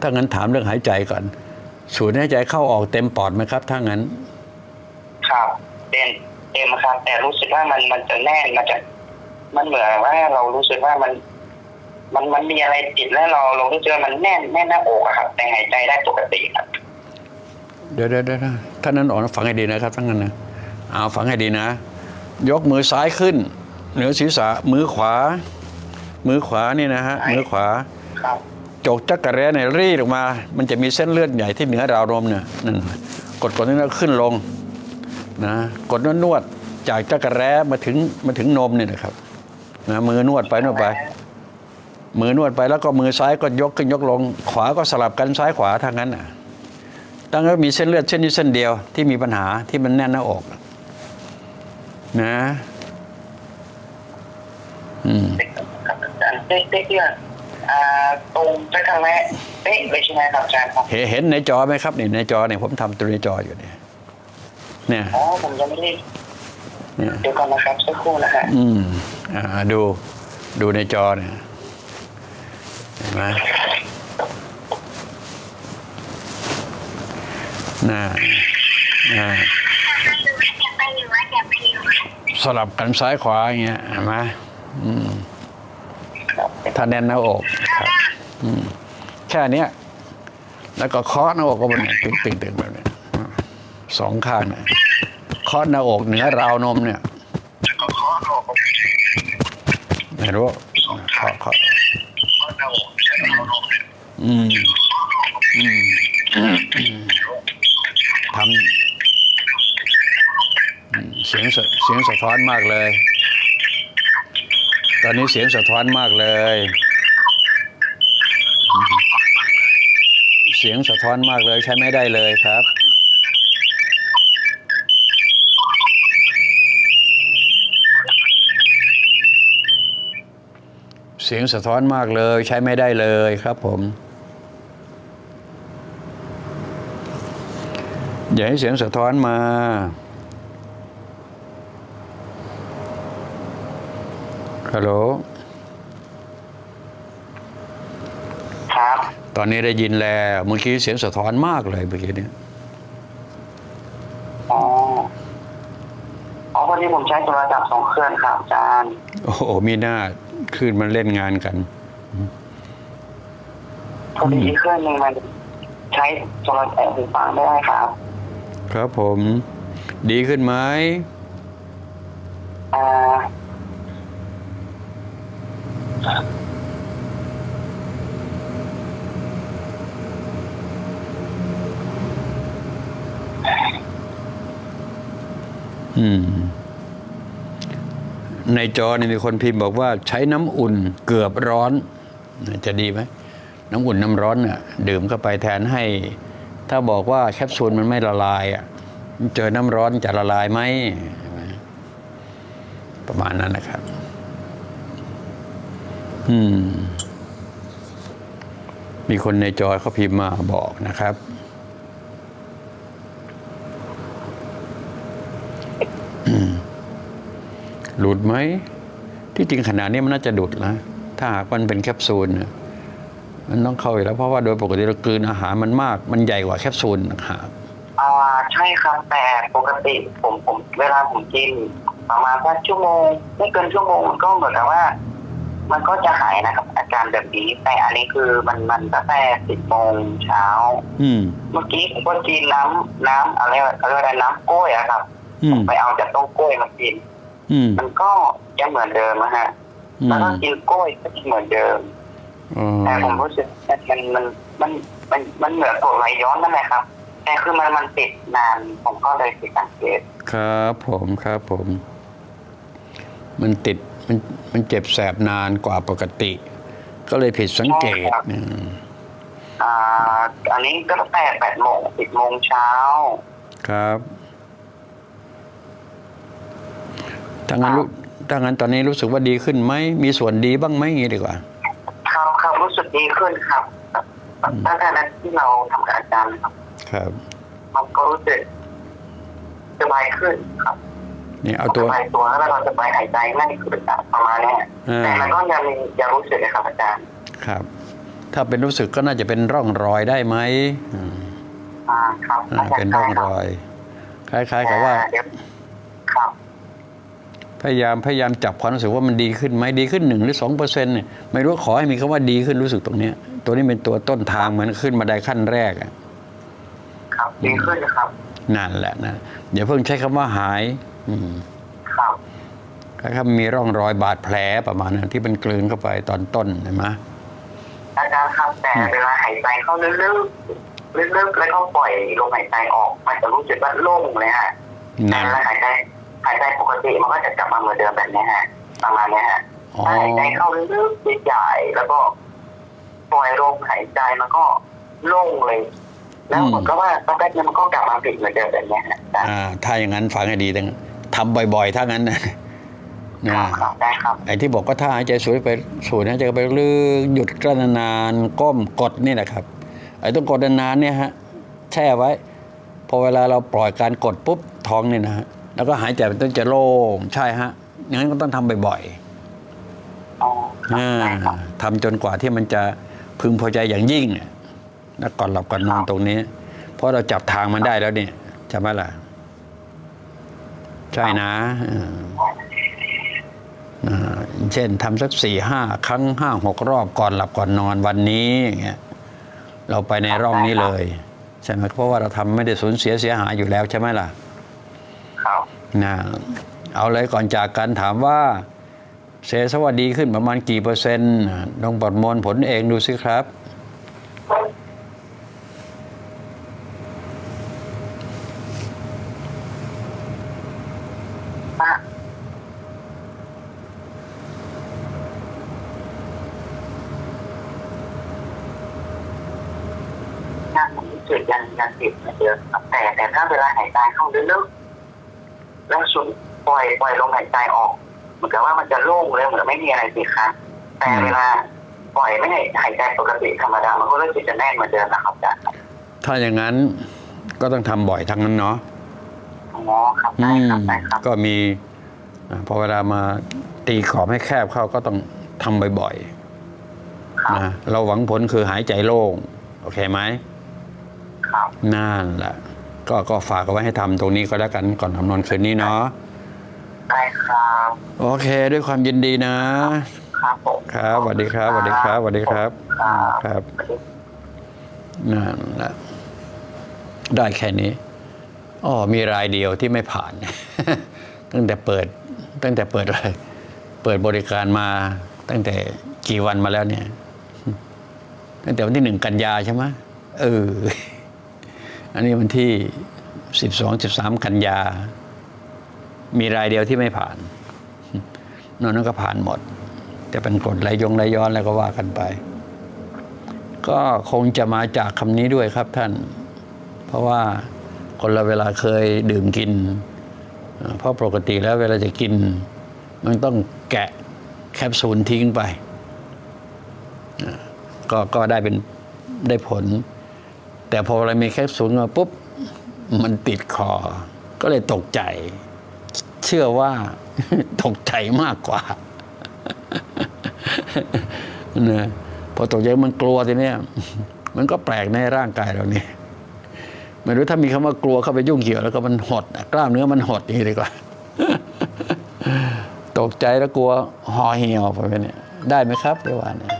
ถ้างั้นถามเรื่องหายใจก่อน สูดหายใจเข้าออกเต็มปอดไหมครับ ถ้างั้น ครับเต็มเต็มครับ แต่รู้สึกว่ามันมันจะแน่นมันจะมันเหมือนว่าเรารู้สึกว่ามัน มันมันมีอะไรติดแล้วเราเรารู้สึกว่ามันแน่นแน่นหน้าอกอะครับ แต่หายใจได้ปกติครับ เดี๋ยวเดี๋ยวเดี๋ยวนะท่านนั้นออกนะฟังให้ดีนะครับทั้งนั้นนะเอาฟังให้ดีนะ ยกมือซ้ายขึ้น เหนือศีรษะมือขวา มือขวานี่นะฮะซ้ายมือขวาครับ จกจักระแร้เนี่ยรีดออกมา มันจะมีเส้นเลือดใหญ่ที่เหนือราวนมเนี่ยนั่นกดกดนี่ขึ้นลงนะกดนวดนวดจากจักระแร้มาถึงมาถึงนมเนี่ยนะครับนะมือนวดไปนวดไป มือนวดไปแล้วก็มือซ้ายก็ยกขึ้นยกลง ขวาก็สลับกันซ้ายขวาทางนั้นน่ะตั้งแต่มีเส้นเลือดเส้นนี้เส้นเดียวที่มีปัญหาที่มันแน่นหน้าอกนะ อืมเป๊ะเป๊ะเนี่ย อ่าตรงไปทางแรกเป๊ะเลยใช่ไหมครับอาจารย์ครับเห็นเห็นในจอไหมครับนี่ในจอเนี่ยผมทำตัวในจออยู่เนี่ยเนี่ยอ๋อผมยังไม่ได้เนี่ยเดี๋ยวก่อนนะครับสักครู่นะฮะอืมอ่าดูดูในจอเนี่ยเห็นไหมน่าน่าสลับกันซ้ายขวาอย่างเงี้ยเห็นไหมอืมครับ ถ้าแน่นหน้าอกครับอืแค่เนี้ยแล้วก็เคาะหน้าอกก็มันเนี่ยตึงตึงตึงแบบนี้สองข้างเนี่ยเคาะหน้าอกเหนือราวนมเนี่ยแล้วก็เคาะออกไม่รู้เคาะเคาะเคาะหน้าอกใช่ไหมครับอืมอืมอืมทำเสียงสเสียงสะท้อนมากเลย อนนี้เสียงสะท้อนมากเลย เสียงสะท้อนมากเลยใช้ไม่ได้เลยครับเสียงสะท้อนมากเลยใช้ไม่ได้เลยครับผม อย่าให้เสียงสะท้อนมา ฮัลโหล ครับ ตอนนี้ได้ยินแล้วเมื่อกี้เสียงสะท้อนมากเลยเมื่อกี้เนี่ยอ๋ออ๋อวันนี้ผมใช้โทรศัพท์สองเครื่องครับอาจารย์ โอ้โหมีหน้าขึ้นมันเล่นงานกันพอดีอีกเครื่องหนึ่งมันใช้โทรศัพท์หูฟังไม่ได้ครับ ครับผม ดีขึ้นไหม อ่า อืม ในจอนี่มีคนพิมพ์บอกว่า ใช้น้ำอุ่นเกือบร้อน จะดีไหมน้ำอุ่นน้ำร้อนเนี่ยดื่มเข้าไปแทนให้ ถ้าบอกว่าแคปซูลมันไม่ละลายอะเจอน้ำร้อนจะละลายไหมประมาณนั้นนะครับ อืม มีคนในจอเขาพิมพ์มาบอกนะครับ หลุดไหม ที่จริงขนาดนี้มันน่าจะหลุดนะถ้าหากมันเป็นแคปซูลเนี่ยมันต้องเข้าอยู่แล้วเพราะว่าโดยปกติเรากลืนอาหารมันมาก มันใหญ่กว่าแคปซูลนะครับอ่าใช่ครับแต่ปกติผมผมเวลาผมกินประมาณสักชั่วโมงไม่เกินชั่วโมงมันก็เหมือนกับว่า มันก็จะหายนะครับ อาการแบบนี้ แต่อันนี้คือมันมันตั้งแต่สิบโมงเช้าอืมเมื่อกี้ผมก็กินน้ำน้ำอะไรเขาเรียกว่าอะไรน้ำกล้วยอะครับอืมไปเอาจากต้นกล้วยมากิน อืมมันก็ยังเหมือนเดิมนะฮะอืแล้วมก็กินกล้วยก็เหมือนเดิมอ๋อแต่ผมรู้สึกมันมันมันมันมันเหมือนกดไหลย้อนนั่นแหละครับ แต่คือมันมันติดนานผมก็เลยผิดสังเกตครับผมครับผม มันติดมันมันเจ็บแสบนานกว่าปกติ ก็เลยผิดสังเกตอืมอ่าอันนี้ก็ตั้งแต่แปดโมงสิบโมงเช้าครับ ถ้างั้นรู้ถ้างั้นตอนนี้รู้สึกว่าดีขึ้นไหมมีส่วนดีบ้างไหมอย่างนี้ดีกว่าครับครับรู้สึกดีขึ้นครับตั้งแต่นั้นที่เราทำกับอาจารย์นะครับ ครับมันก็รู้สึกสบายขึ้นครับนี่เอาตัวสบายตัวแล้วเราจะไปหายใจง่ายขึ้นประมาณเนี้ยอ่าแต่มันก็ยังยังรู้สึกนะครับอาจารย์ครับ ถ้าเป็นรู้สึกก็น่าจะเป็นร่องรอยได้ไหมอืมอ่าครับอ่าเป็นร่องรอย คล้าย ๆ กับว่าเดี๋ยครับ พยายามพยายามจับความรู้สึกว่ามันดีขึ้นไหมดีขึ้นหนึ่งหรือสองเปอร์เซ็นต์เนี่ยไม่รู้ขอให้มีคำว่าดีขึ้นรู้สึกตรงเนี้ย ตัวนี้เป็นตัวต้นทางเหมือนขึ้นมาได้ขั้นแรกอะครับดีขึ้นครับนั่นแหละนะอย่าเพิ่งใช้คำว่าหาย อืมครับถ้ามีร่องรอยบาดแผลประมาณนั้นที่มันกลืนเข้าไปตอนต้นเห็นไหมอาจารย์ครับแต่เวลาหายใจเข้าลึกๆลึกๆแล้วก็ปล่อยลมหายใจออก มันจะรู้สึกว่าโล่งเลยฮะแต่นั่นเวลาหายใจหายใจป กติมันก็จะกลับมาเหมือนเดิมแบบนี้ฮะประมาณนี้ฮะอ๋อถ้าหายใจเข้าลึกๆใหญ่ๆแล้วก็ปล่อยลมหายใจมันก็โล่งเลย แล้วผมก็ว่าสักแป๊บนึงมันก็กลับมาผิดเหมือนเดิมแบบนี้ฮะอาจารย์อ่า ถ้าอย่างนั้นฟังให้ดีตั้งทำบ่อยๆ ถ้างั้นนะคนะรับครับได้ครับไอ้ที่บอกว่าถ้าหายใจสูดไปสูดหายใจไปลึกหยุดกลั้นนานๆก้มกดนี่แหละครับ ไอ้ต้องกดนานๆเนี่ยฮะแช่ไว้ พอเวลาเราปล่อยการกดปุ๊บท้องนี่นะฮะ แล้วก็หายใจมันต้องจะโล่งใช่ฮะอย่างนั้นก็ต้องทำบ่อยอ๋อๆครับอ่าได้ครับทำจนกว่าที่มันจะพึงพอใจอย่างยิ่งเนี่ยแล้วก่อนหลับก่อนนอนตรงนี้ เพราะเราจับทางมันได้แล้วเนี่ยใช่ไหมล่ะใช่นะอ่าอ่าเช่นทำสักสี่ห้าครั้งห้าหกรอบก่อนหลับก่อนนอนวันนี้อย่างเงี้ยเราไปในร่องนี้เลย ใช่ไหมเพราะว่าเราทำไม่ได้สูญเสียเสียหายอยู่แล้วใช่ไหมล่ะครับ นะเอาเลยก่อนจากกันถามว่าเซสวัสดีขึ้นประมาณกี่เปอร์เซ็นต์ลองประมวลผลเองดูสิครับงานผมรู้สึกยังยังติดเหมือนเดิมแต่แต่ถ้าเวลาหายใจเข้าลึกๆ ล้วสุดปล่อยปล่อยลมหายใจออก เหมือนกับว่ามันจะโล่งเลยเหมือนไม่มีอะไรติดค้างแต่อืมเวลาปล่อยไม่ให้หายใจปกติธรรมดามันก็รู้สึกจะแน่นเหมือนเดิมนะครับอาจารย์ถ้าอย่างนั้นก็ต้องทำบ่อยทั้งนั้นเนาะอ๋อครับอืได้มครับได้ครับก็มีอ่าพอเวลามาตีขอบให้แคบเข้าก็ต้องทำบ่อยครับๆนะเราหวังผลคือหายใจโล่ง โอเคไหมครับนั่นแหละ ก็ก็ฝากเอาไว้ให้ทำตรงนี้ก็แล้วกันก่อนทำนอนคืนนี้เนาะได้ครับโอเค ด้วยความยินดีนะ ครับผมครับสวัสดีครับสวัสดีครับสวัสดีครับครับครับนั่นแหละได้แค่นี้อ๋อมีรายเดียวที่ไม่ผ่าน ตั้งแต่เปิด ตั้งแต่เปิดเลย เปิดบริการมาตั้งแต่กี่วันมาแล้วเนี่ย ตั้งแต่วันที่หนึ่งกันยาใช่ไหมเออ อันนี้วันที่สิบสองสิบสามกันยา มีรายเดียวที่ไม่ผ่าน นอกนั้นก็ผ่านหมดจะเป็นกฎไหลยงไหลย้อนแล้วก็ว่ากันไป ก็คงจะมาจากคำนี้ด้วยครับท่าน เพราะว่าคนเราเวลาเคยดื่มกิน เพราะปกติแล้วเวลาจะกิน มันต้องแกะแคปซูลทิ้งไป ก็ก็ได้เป็นได้ผล แต่พอเรามีแคปซูลมาปุ๊บ มันติดคอ ก็เลยตกใจ เชื่อว่าตกใจมากกว่านะพอตกใจมันกลัวทีเนี้ยมันก็แปลกในร่างกายเราเนี่ไม่รู้ถ้ามีคำว่ากลัวเข้าไปยุ่งเกี่ยวแล้วก็มันหดกล้ามเนื้อมันหดอย่างนี้ดีกว่าตกใจแล้วกลัวห่อเหี่ยวไปเนี่ยได้ไหมครับเดี๋ยวว่าเนี่ย